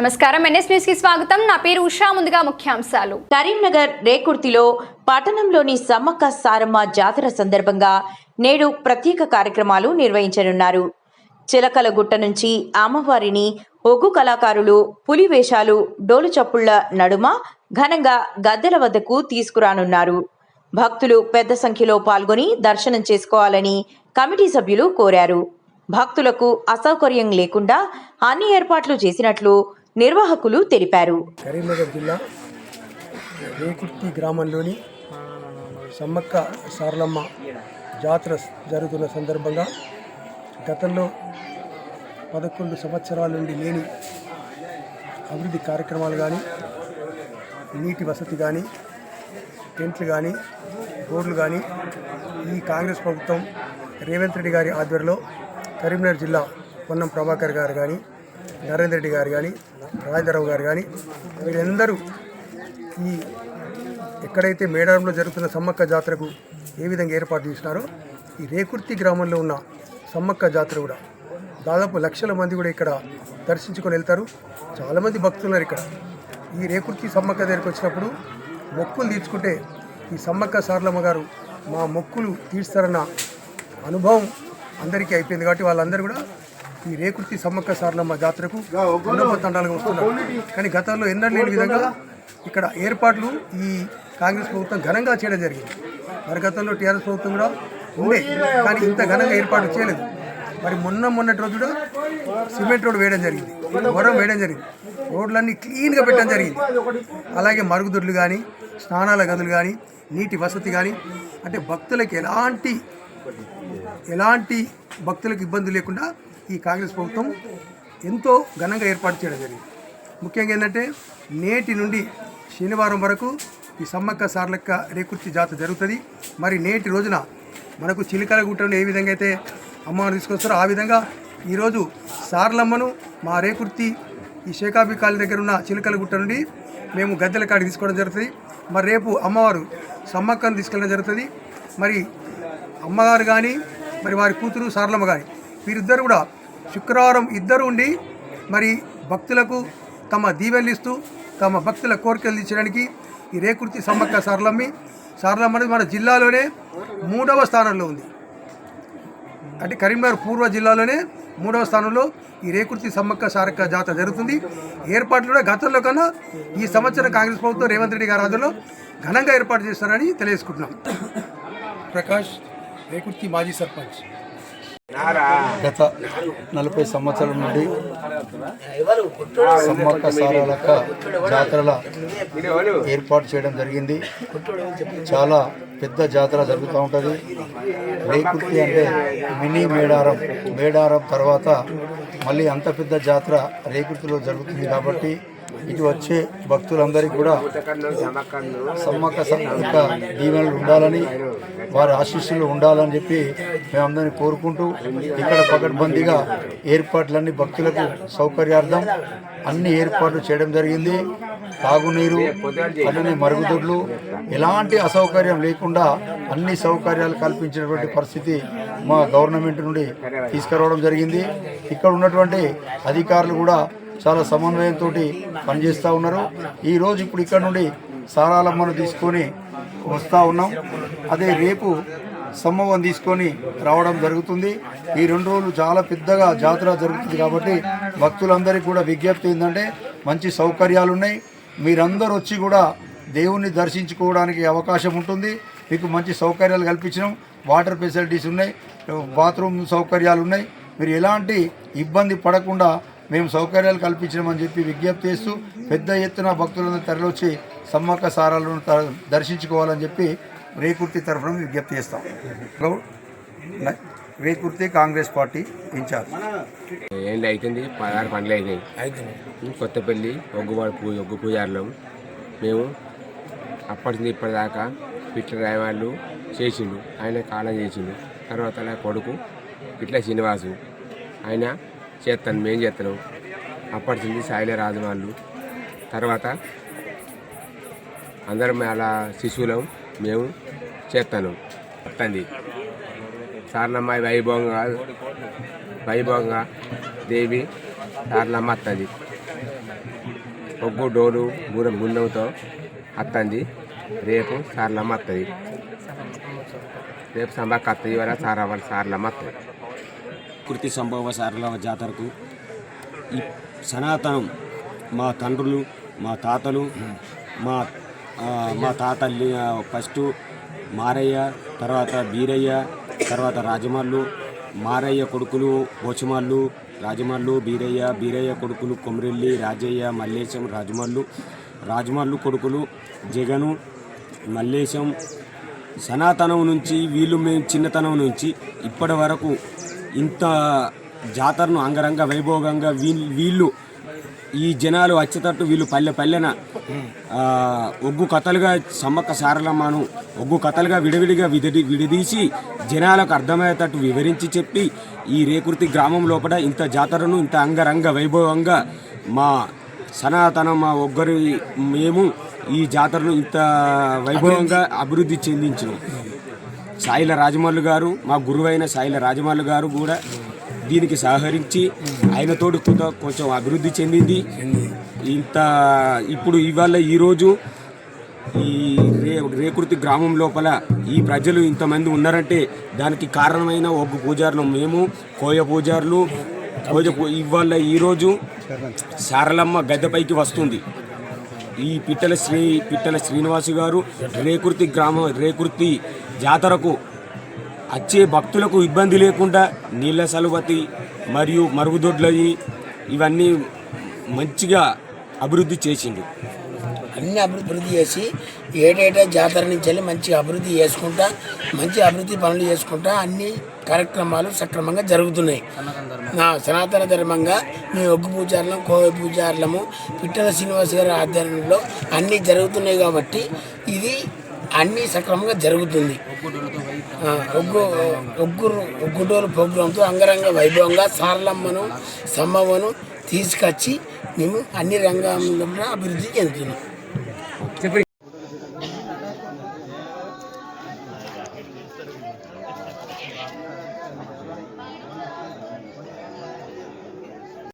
నమస్కారం. ఎన్ఎస్ న్యూస్కి స్వాగతం. నా పేరు ఉషా. ముందుగా ముఖ్యాంశాలు. కరీంనగర్ రేకుర్తిలో పట్టణంలోని సమ్మక్క సారమ్మ జాతర సందర్భంగా నేడు ప్రత్యేక కార్యక్రమాలు నిర్వహించనున్నారు. చిలకలగుట్ట నుంచి అమ్మవారిని ఒగ్గు కళాకారులు పులి వేషాలు డోలు చప్పుళ్ళ నడుమ ఘనంగా గద్దెల వద్దకు తీసుకురానున్నారు. భక్తులు పెద్ద సంఖ్యలో పాల్గొని దర్శనం చేసుకోవాలని కమిటీ సభ్యులు కోరారు. భక్తులకు అసౌకర్యం లేకుండా అన్ని ఏర్పాట్లు చేసినట్లు నిర్వాహకులు తెలిపారు. కరీంనగర్ జిల్లా రేకుర్తి గ్రామంలోని సమ్మక్క సారలమ్మ జాతర జరుగుతున్న సందర్భంగా గతంలో పదకొండు సంవత్సరాల నుండి లేని అభివృద్ధి కార్యక్రమాలు కానీ నీటి వసతి కానీ టెంట్లు కానీ రోడ్లు కానీ ఈ కాంగ్రెస్ ప్రభుత్వం రేవంత్ రెడ్డి గారి ఆధ్వర్యంలో కరీంనగర్ జిల్లా పొన్నం ప్రభాకర్ గారు కానీ నరేంద్ర రెడ్డి గారు కానీ రాజధరావు గారు కానీ వీళ్ళందరూ ఈ ఎక్కడైతే మేడారంలో జరుగుతున్న సమ్మక్క జాతరకు ఏ విధంగా ఏర్పాటు చేసినారో ఈ రేకుర్తి గ్రామంలో ఉన్న సమ్మక్క జాతర కూడా దాదాపు లక్షల మంది కూడా ఇక్కడ దర్శించుకొని వెళ్తారు. చాలామంది భక్తులు ఉన్నారు ఇక్కడ. ఈ రేకుర్తి సమ్మక్క దగ్గరికి వచ్చినప్పుడు మొక్కులు తీర్చుకుంటే ఈ సమ్మక్క సారలమ్మ గారు మా మొక్కులు తీర్స్తారన్న అనుభవం అందరికీ అయిపోయింది. కాబట్టి వాళ్ళందరూ కూడా ఈ రేకుర్తి సమ్మక్క సార్లమ్మ జాతరకు ఉన్నత తండాలుగా వస్తున్నారు. కానీ గతంలో ఎన్నడూ లేని విధంగా ఇక్కడ ఏర్పాట్లు ఈ కాంగ్రెస్ ప్రభుత్వం ఘనంగా చేయడం జరిగింది. మరి గతంలో టీఆర్ఎస్ ప్రభుత్వం కూడా ఉండే కానీ ఇంత ఘనంగా ఏర్పాటు చేయలేదు. మరి మొన్న మొన్నటి రోజు కూడా సిమెంట్ రోడ్ వేయడం జరిగింది. వరం వేయడం జరిగింది. రోడ్లన్నీ క్లీన్గా పెట్టడం జరిగింది. అలాగే మరుగుదొడ్లు కానీ స్నానాల గదులు కానీ నీటి వసతి కానీ అంటే భక్తులకు ఎలాంటి ఎలాంటి భక్తులకు ఇబ్బంది లేకుండా ఈ కాంగ్రెస్ ప్రభుత్వం ఎంతో ఘనంగా ఏర్పాటు చేయడం జరిగింది. ముఖ్యంగా ఏంటంటే నేటి నుండి శనివారం వరకు ఈ సమ్మక్క సార్లక్క రేకుర్తి జాతర జరుగుతుంది. మరి నేటి రోజున మనకు చిలికల గుట్టలో ఏ విధంగా అయితే అమ్మవారిని తీసుకొస్తారో ఆ విధంగా ఈరోజు సార్లమ్మను మా రేకుర్తి ఈ షేకాబీ కాలి దగ్గర ఉన్న చిలుకల గుట్ట నుండి మేము గద్దెల కాడికి తీసుకోవడం జరుగుతుంది. మరి రేపు అమ్మవారు సమ్మక్కను తీసుకెళ్ళడం జరుగుతుంది. మరి అమ్మగారు కానీ మరి వారి కూతురు సార్లమ్మ కానీ వీరిద్దరు కూడా శుక్రవారం ఇద్దరు ఉండి మరి భక్తులకు తమ దీవెల్లిస్తూ ఇస్తూ తమ భక్తుల కోరికలు తీర్చడానికి ఈ రేకుర్తి సమ్మక్క సారలమ్మి సారలమ్మ అనేది మన జిల్లాలోనే మూడవ స్థానంలో ఉంది. అంటే కరీంనగర్ పూర్వ జిల్లాలోనే మూడవ స్థానంలో ఈ రేకుర్తి సమ్మక్క సారక్క జాతర జరుగుతుంది. ఏర్పాట్లు కూడా గతంలో కన్నా ఈ సంవత్సరం కాంగ్రెస్ ప్రభుత్వం రేవంత్ రెడ్డి గారి ఆధ్వర్యంలో ఘనంగా ఏర్పాటు చేస్తారని తెలియజేసుకుంటున్నాం. ప్రకాష్ రేకుర్తి మాజీ సర్పంచ్. గత నలభై సంవత్సరాల నుండి సమ్మక్క సారాలక్క జాతరల ఏర్పాటు చేయడం జరిగింది. చాలా పెద్ద జాతర జరుగుతూ ఉంటుంది. రేకుర్తి అంటే మినీ మేడారం. మేడారం తర్వాత మళ్ళీ అంత పెద్ద జాతర రేకుర్తిలో జరుగుతుంది కాబట్టి ఇటు వచ్చే భక్తులందరికీ కూడా సమ్మక్క సమ్మక్క దీవెనలు ఉండాలని వారి ఆశీస్సులు ఉండాలని చెప్పి మేమందరినీ కోరుకుంటూ ఇక్కడ పకడ్బందీగా ఏర్పాట్లన్నీ భక్తులకు సౌకర్యార్థం అన్ని ఏర్పాట్లు చేయడం జరిగింది. తాగునీరు అట్లనే మరుగుదొడ్లు ఎలాంటి అసౌకర్యం లేకుండా అన్ని సౌకర్యాలు కల్పించినటువంటి పరిస్థితి మా గవర్నమెంట్ నుండి తీసుకురావడం జరిగింది. ఇక్కడ ఉన్నటువంటి అధికారులు కూడా చాలా సమన్వయంతో పనిచేస్తూ ఉన్నారు. ఈరోజు ఇప్పుడు ఇక్కడ నుండి సారాలమ్మను తీసుకొని వస్తూ ఉన్నాం. అదే రేపు సమ్మవం తీసుకొని రావడం జరుగుతుంది. ఈ రెండు రోజులు చాలా పెద్దగా జాతర జరుగుతుంది కాబట్టి భక్తులందరికీ కూడా విజ్ఞప్తి ఏంటంటే మంచి సౌకర్యాలు ఉన్నాయి మీరందరూ వచ్చి కూడా దేవుణ్ణి దర్శించుకోవడానికి అవకాశం ఉంటుంది. మీకు మంచి సౌకర్యాలు కల్పించినాం. వాటర్ ఫెసిలిటీస్ ఉన్నాయి. బాత్రూమ్ సౌకర్యాలు ఉన్నాయి మీరు ఎలాంటి ఇబ్బంది పడకుండా మేము సౌకర్యాలు కల్పించినామని చెప్పి విజ్ఞప్తి చేస్తూ పెద్ద ఎత్తున భక్తులందరూ తరలివచ్చి సమ్మక్క సారాలను దర్శించుకోవాలని చెప్పి రేకుర్తి తరఫున విజ్ఞప్తి చేస్తాం. Rekurthi Congress party incharge. ఏంటి అవుతుంది పదహారు పండ్లు అయినాయి. కొత్తపల్లి ఒగ్గువాడు పూజ ఒగ్గు పూజారులం. మేము అప్పటి నుంచి ఇప్పటిదాకా పిట్ల రాయవాళ్ళు చేసిండు. ఆయన కాలం చేసిండు. తర్వాత కొడుకు పిట్ల శ్రీనివాసు. ఆయన చేస్తాను మేము చేస్తాను. అప్పటి నుంచి సాయిలే రాజు వాళ్ళు తర్వాత అందరం అలా శిశువులం మేము చేస్తాను. వస్తుంది. సార్లమ్మాయి వైభవంగా వైభవంగా దేవి సార్లమ్మ వస్తుంది. ఒగ్గు డోలు బూర బుండంతో వస్తుంది. రేపు సార్లమ్మ వస్తుంది. రేపు సంబాక్ వస్తుంది ఇవాళ సార్ అవ్వాలి సార్లమ్మ వస్తుంది. కృతి సంభవ సారల జాతరకు ఈ సనాతనం మా తండ్రులు మా తాతలు మా మా తాత ఫస్ట్ మారయ్య తర్వాత బీరయ్య తర్వాత రాజమల్లు మారయ్య కొడుకులు పోచమల్లు రాజమల్లు బీరయ్య బీరయ్య కొడుకులు కొమరెల్లి రాజయ్య మల్లేశం రాజమల్లు రాజమల్లు కొడుకులు జగను మల్లేశం. సనాతనం నుంచి వీళ్ళు మేము చిన్నతనం నుంచి ఇప్పటి వరకు ఇంత జాతరను అంగరంగ వైభోగంగా వీళ్ళు వీళ్ళు ఈ జనాలు వచ్చేటట్టు వీళ్ళు పల్లె పల్లెన ఒగ్గు కథలుగా సమ్మక్క సారలమ్మను ఒగ్గు కథలుగా విడివిడిగా విడది విడదీసి జనాలకు అర్థమయ్యేటట్టు వివరించి చెప్పి ఈ రేకుర్తి గ్రామం లోపల ఇంత జాతరను ఇంత అంగరంగ వైభవంగా మా సనాతనం మా ఒగ్గరి మేము ఈ జాతరను ఇంత వైభవంగా అభివృద్ధి చెందించినాం. సాయిల రాజమల్లు గారు మా గురువైన సాయిల రాజమల్లు గారు కూడా దీనికి సహకరించి ఆయనతోటి కొంత కొంచెం అభివృద్ధి చెందింది. ఇంత ఇప్పుడు ఇవాళ ఈరోజు ఈ రే రేకుర్తి గ్రామం లోపల ఈ ప్రజలు ఇంతమంది ఉన్నారంటే దానికి కారణమైన ఒగ్గు పూజారులు మేము కోయ పూజారులు. కోయ ఇవాళ ఈరోజు సారలమ్మ గద్దెపైకి వస్తుంది. ఈ పిట్టల శ్రీ పిట్టల శ్రీనివాసు గారు రేకుర్తి గ్రామం రేకుర్తి జాతరకు వచ్చే భక్తులకు ఇబ్బంది లేకుండా నీళ్ళ సలువతి మరియు మరుగుదొడ్లయి ఇవన్నీ మంచిగా అభివృద్ధి చేసిండు. అన్ని అభివృద్ధి చేసి ఏటేటా జాతర నుంచి వెళ్ళి మంచి అభివృద్ధి చేసుకుంటా మంచి అభివృద్ధి పనులు చేసుకుంటా అన్ని కార్యక్రమాలు సక్రమంగా జరుగుతున్నాయి. నా సనాతన ధర్మంగా మీ ఒగ్గు పూజారులం కోవి పూజారులము పిట్టల శ్రీనివాస్ గారి ఆధ్వర్యంలో అన్నీ జరుగుతున్నాయి కాబట్టి ఇది అన్నీ సక్రమంగా జరుగుతుంది. ఒగ్గు ఒగ్గురు ఒగ్గుటోలు ప్రోగ్రాంతో అంగరంగ వైభవంగా సారలమ్మను సమ్మమ్మను తీసుకొచ్చి మేము అన్ని రంగాల్లో అభివృద్ధి చెందుతున్నాం.